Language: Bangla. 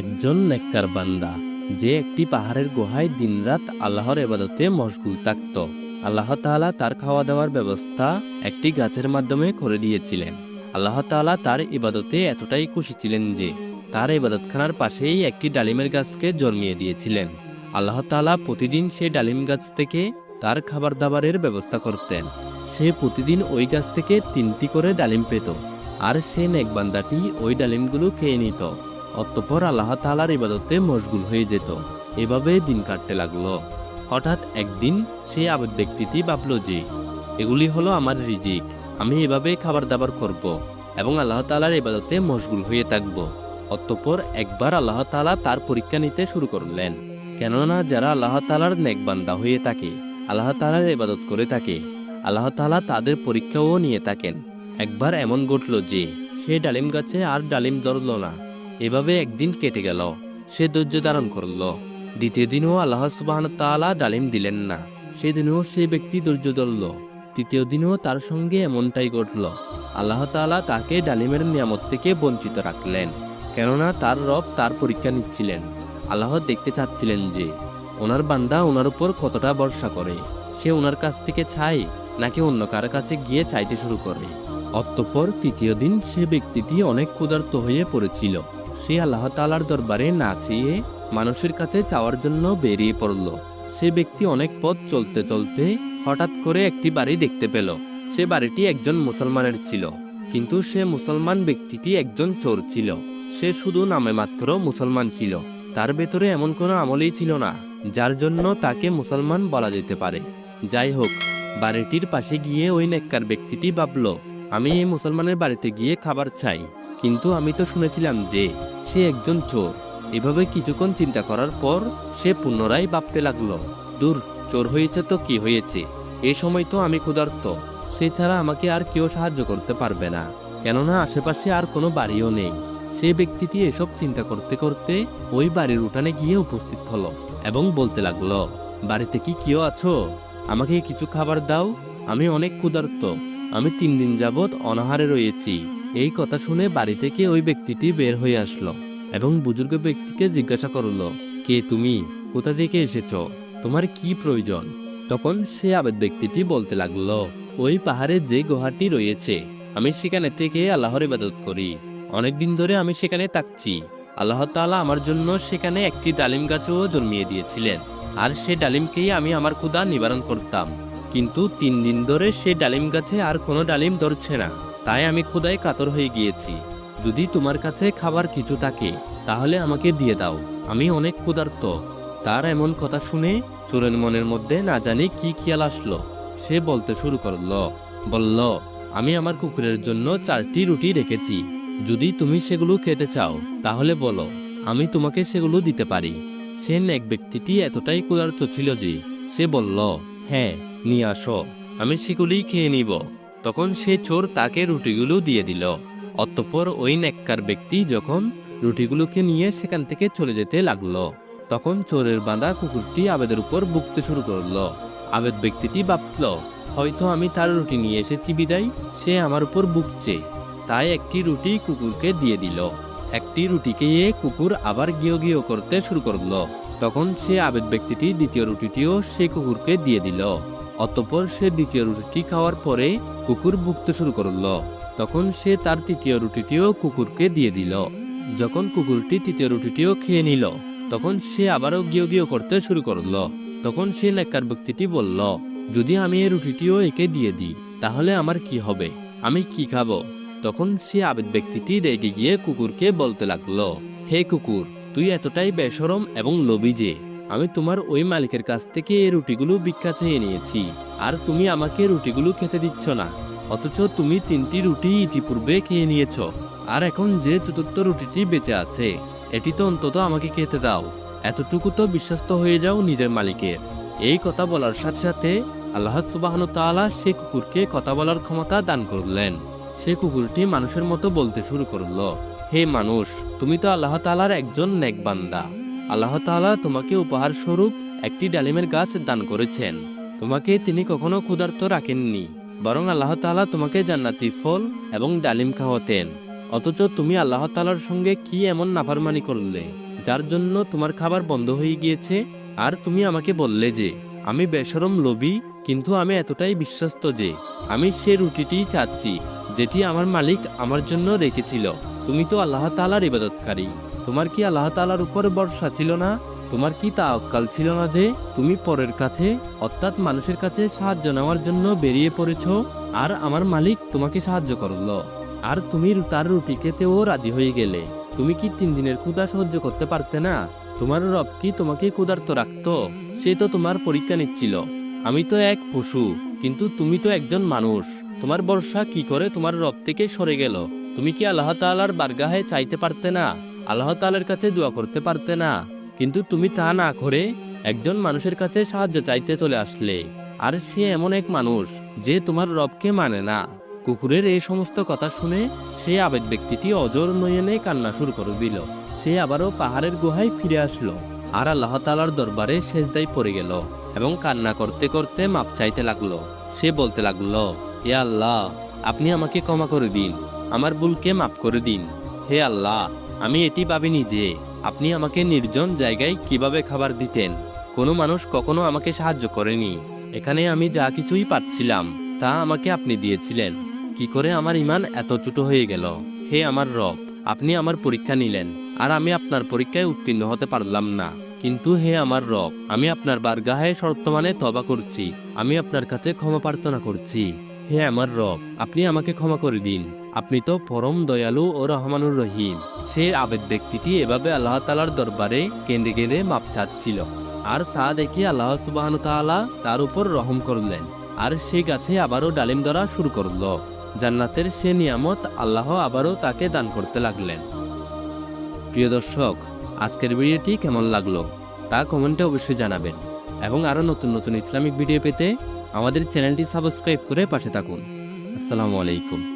একজন নেককার বান্দা, যে একটি পাহাড়ের গুহায় দিনরাত আল্লাহর এবাদতে মশগুল থাকত। আল্লাহ তাআলা তার খাওয়া দাওয়ার ব্যবস্থা একটি গাছের মাধ্যমে করে দিয়েছিলেন। আল্লাহ তাআলা তার ইবাদতে এতটাই খুশি ছিলেন যে, তার ইবাদতখানার পাশেই একটি ডালিমের গাছকে জন্মিয়ে দিয়েছিলেন। আল্লাহ তাআলা প্রতিদিন সেই ডালিম গাছ থেকে তার খাবার দাবারের ব্যবস্থা করতেন। সে প্রতিদিন ওই গাছ থেকে তিনটি করে ডালিম পেত, আর সে নেকবান্দাটি ওই ডালিমগুলো খেয়ে নিত। অতঃপর আল্লাহ তালার ইবাদতে মশগুল হয়ে যেত। এভাবে দিন কাটতে লাগল। হঠাৎ একদিন সে আবেদ ব্যক্তিটি ভাবল যে, এগুলি হলো আমার রিজিক। আমি এভাবে খাবার দাবার করব এবং আল্লাহ তালার ইবাদতে মশগুল হয়ে থাকব। অতঃপর একবার আল্লাহ তালা তার পরীক্ষা নিতে শুরু করলেন। কেননা যারা আল্লাহ তালার নেকবান্দা হয়ে থাকে, আল্লাহ তালার ইবাদত করে থাকে, আল্লাহ তালা তাদের পরীক্ষাও নিয়ে থাকেন। একবার এমন ঘটল যে, সে ডালিম গাছে আর ডালিম ধরল না। এভাবে একদিন কেটে গেল। সে ধৈর্য ধারণ করল। দ্বিতীয় দিনও আল্লাহ সুবাহ তাআলা ডালিম দিলেন না। সেদিনও সে ব্যক্তি ধৈর্য ধরল। তৃতীয় দিনও তার সঙ্গে এমনটাই ঘটল। আল্লাহ তাআলা তাকে ডালিমের নিয়ামত থেকে বঞ্চিত রাখলেন, কেননা তার রব তার পরীক্ষা নিচ্ছিলেন। আল্লাহ দেখতে চাচ্ছিলেন যে, ওনার বান্দা ওনার উপর কতটা ভরসা করে। সে ওনার কাছ থেকে চায়, নাকি অন্য কারও কাছে গিয়ে চাইতে শুরু করে। অতঃপর তৃতীয় দিন সে ব্যক্তিটি অনেক ক্ষুধার্ত হয়ে পড়েছিল। সে আল্লাহ তালার দরবারে না চেয়ে মানুষের কাছে চাওয়ার জন্য বেরিয়ে পড়ল। সে ব্যক্তি অনেক পথ চলতে চলতে হঠাৎ করে একটি বাড়ি দেখতে পেল। সে বাড়িটি একজন মুসলমানের ছিল, কিন্তু সে মুসলমান ব্যক্তিটি একজন চোর ছিল। সে শুধু নামে মাত্র মুসলমান ছিল। তার ভেতরে এমন কোনো আমলই ছিল না, যার জন্য তাকে মুসলমান বলা যেতে পারে। যাই হোক, বাড়িটির পাশে গিয়ে ওই নেককার ব্যক্তিটি ভাবল, আমি এই মুসলমানের বাড়িতে গিয়ে খাবার চাই। কিন্তু আমি তো শুনেছিলাম যে সে একজন চোর। এভাবে কিছুক্ষণ চিন্তা করার পর সে পুনরায় ভাবতে লাগল, দূর, চোর হয়েছে তো কি হয়েছে? এ সময় তো আমি ক্ষুধার্ত। সে ছাড়া আমাকে আর কেউ সাহায্য করতে পারবে না। কেননা আশেপাশে আর কোনো বাড়িও নেই। সে ব্যক্তিটি এসব চিন্তা করতে করতে ওই বাড়ির উঠানে গিয়ে উপস্থিত হলো এবং বলতে লাগল, বাড়িতে কি কেউ আছো? আমাকে কিছু খাবার দাও। আমি অনেক ক্ষুধার্ত। আমি তিন দিন যাবৎ অনাহারে রয়েছি। এই কথা শুনে বাড়ি থেকে ওই ব্যক্তিটি বের হয়ে আসলো এবং বুজুর্গ ব্যক্তিকে জিজ্ঞাসা করল, কে তুমি? কোথা থেকে এসেছ? তোমার কি প্রয়োজন? তখন সে আবেদ ব্যক্তিটি বলতে লাগল, ওই পাহাড়ে যে গুহাটি রয়েছে, আমি সেখানে থেকে আল্লাহর ইবাদত করি। অনেকদিন ধরে আমি সেখানে থাকছি। আল্লাহ তাআলা আমার জন্য সেখানে একটি ডালিম গাছও জন্মিয়ে দিয়েছিলেন। আর সে ডালিমকেই আমি আমার ক্ষুদা নিবারণ করতাম। কিন্তু তিন দিন ধরে সে ডালিম গাছে আর কোনো ডালিম ধরছে না। তাই আমি ক্ষুধায় কাতর হয়ে গিয়েছি। যদি তোমার কাছে খাবার কিছু থাকে, তাহলে আমাকে দিয়ে দাও। আমি অনেক ক্ষুধার্ত। তার এমন কথা শুনে চোরের মনের মধ্যে না জানি কি খেয়াল আসলো। সে বলতে শুরু করল, বলল, আমি আমার কুকুরের জন্য চারটি রুটি রেখেছি। যদি তুমি সেগুলো খেতে চাও, তাহলে বলো, আমি তোমাকে সেগুলো দিতে পারি। সে নেক ব্যক্তিটি এতটাই ক্ষুধার্ত ছিল যে সে বলল হ্যাঁ নিয়ে আসো। আমি সেগুলি খেয়ে নিব। তখন সে চোর তাকে রুটিগুলো দিয়ে দিল। অতঃপর ওই নেককার ব্যক্তি যখন রুটিগুলোকে নিয়ে সেখান থেকে চলে যেতে লাগল, তখন চোরের বাঁধা কুকুরটি আবেদের উপর বুকতে শুরু করল। আবেদ ব্যক্তিটি ভাবল, হয়তো আমি তার রুটি নিয়ে এসেছি বিদায়, সে আমার উপর বুকছে। তাই একটি রুটি কুকুরকে দিয়ে দিল। একটি রুটিকে কুকুর আবার গিয়ে গিয়ে করতে শুরু করল। তখন সে আবেদ ব্যক্তিটি দ্বিতীয় রুটিটিও সে কুকুরকে দিয়ে দিল। অতঃপর সে দ্বিতীয় রুটিটি খাওয়ার পরে কুকুর ভুগতে শুরু করল। তখন সে তার তৃতীয় রুটিটিও কুকুরকে দিয়ে দিল। যখন কুকুরটি তৃতীয় রুটিটিও খেয়ে নিল, তখন সে আবারও গিয়ে গিয়ে করতে শুরু করল। তখন সে নেককার ব্যক্তিটি বলল, যদি আমি এই রুটিটিও একে দিয়ে দিই, তাহলে আমার কি হবে? আমি কি খাব? তখন সে আবেদ ব্যক্তিটি রেগে গিয়ে কুকুরকে বলতে লাগল, হে কুকুর, তুই এতটাই বেসরম এবং লোভী যে আমি তোমার ওই মালিকের কাছ থেকে এই রুটিগুলো ভিক্ষা চেয়ে নিয়েছি, আর তুমি আমাকে রুটিগুলো খেতে দিচ্ছ না। অথচ তুমি তিনটি রুটি ইতিপূর্বে খেয়ে নিয়েছ, আর এখন যে চতুর্থ রুটিটি বেঁচে আছে, এটি তো অন্তত আমাকে খেতে দাও। এতটুকু তো বিশ্বস্ত হয়ে যাও নিজের মালিকের। এই কথা বলার সাথে সাথে আল্লাহ সুবাহন তাআলা সে কুকুরকে কথা বলার ক্ষমতা দান করলেন। সে কুকুরটি মানুষের মতো বলতে শুরু করল, হে মানুষ, তুমি তো আল্লাহ তাআলার একজন নেকবান্দা আল্লাহ তাআলা তোমাকে উপহার স্বরূপ একটি ডালিমের গাছ দান করেছেন। তোমাকে তিনি কখনো ক্ষুধার্ত রাখেননি, বরং আল্লাহ তাআলা তোমাকে জান্নাতি ফল এবং ডালিম খাওয়াতেন। অথচ তুমি আল্লাহ তালার সঙ্গে কি এমন নাফারমানি করলে, যার জন্য তোমার খাবার বন্ধ হয়ে গিয়েছে? আর তুমি আমাকে বললে যে, আমি বেসরম লোভী, কিন্তু আমি এতটাই বিশ্বস্ত যে, আমি সে রুটিটি চাচ্ছি, যেটি আমার মালিক আমার জন্য রেখেছিল। তুমি তো আল্লাহ তালার ইবাদতকারী। তোমার কি আল্লাহ তালার উপর ভরসা ছিল না? তোমার কি তা অকাল ছিল না যে তুমি পরের কাছে, অর্থাৎ মানুষের কাছে সাহায্য নেওয়ার জন্য বেরিয়ে পড়েছ? আর আমার মালিক তোমাকে সাহায্য করল। আর তুমি তার রুটি খেতেও রাজি হয়ে গেলে। তুমি কি তিন দিনের ক্ষুধা সহ্য করতে পারতে না? তোমার রব কি তোমাকে ক্ষুধার্ত রাখতো? সে তো তোমার পরীক্ষা নিচ্ছিল। আমি তো এক পশু, কিন্তু তুমি তো একজন মানুষ। তোমার বর্ষা কি করে তোমার রব থেকে সরে গেল? তুমি কি আল্লাহ তাআলার বারগাহে চাইতে পারতে না? আল্লাহ তাআলার কাছে দোয়া করতে পারতে না। কিন্তু তুমি তা না করে একজন মানুষের কাছে সাহায্য চাইতে চলে আসলে। আর সে এমন এক মানুষ যে তোমার রবকে মানে না। কুকুরের এই সমস্ত কথা শুনে সে আবেগ ব্যক্তিটি অজর নয়নে কান্না শুরু করে দিল। সে আবারও পাহাড়ের গুহায় ফিরে আসলো। আর আল্লাহ তালার দরবারে শেষদাই পড়ে গেল এবং কান্না করতে করতে মাপ চাইতে লাগল। সে বলতে লাগল, হে আল্লাহ, আপনি আমাকে ক্ষমা করে দিন। আমার ভুলকে মাপ করে দিন। হে আল্লাহ আমি এটি ভাবিনি যে আপনি আমাকে নির্জন জায়গায় কীভাবে খাবার দিতেন। কোনো মানুষ কখনো আমাকে সাহায্য করেনি। এখানে আমি যা কিছুই পাচ্ছিলাম, তা আমাকে আপনি দিয়েছিলেন। কি করে আমার ইমান এত ছোট হয়ে গেল? হে আমার রব, আপনি আমার পরীক্ষা নিলেন, আর আমি আপনার পরীক্ষায় উত্তীর্ণ হতে পারলাম না। কিন্তু হে আমার রব, আমি আপনার বারগাহে শর্তমানে তবা করছি, আমি আপনার কাছে ক্ষমা প্রার্থনা করছি। হে আমার রব, আপনি আমাকে ক্ষমা করে দিন। আপনি তো পরম দয়ালু ও রহমানুর রহিম। সে আবেদ ব্যক্তিটি এভাবে আল্লাহ তালার দরবারে কেঁদে কেঁদে মাপ চাচ্ছিল। আর তা দেখে আল্লাহ সুবাহ তাআলা তার উপর রহম করলেন। আর সে গাছে আবারও ডালিম ধরা শুরু করল। জান্নাতের সে নিয়ামত আল্লাহ আবারও তাকে দান করতে লাগলেন। প্রিয় দর্শক, আজকের ভিডিওটি কেমন লাগল তা কমেন্টে অবশ্যই জানাবেন। এবং আরও নতুন নতুন ইসলামিক ভিডিও পেতে আমাদের চ্যানেলটি সাবস্ক্রাইব করে পাশে থাকুন। আসসালামু আলাইকুম।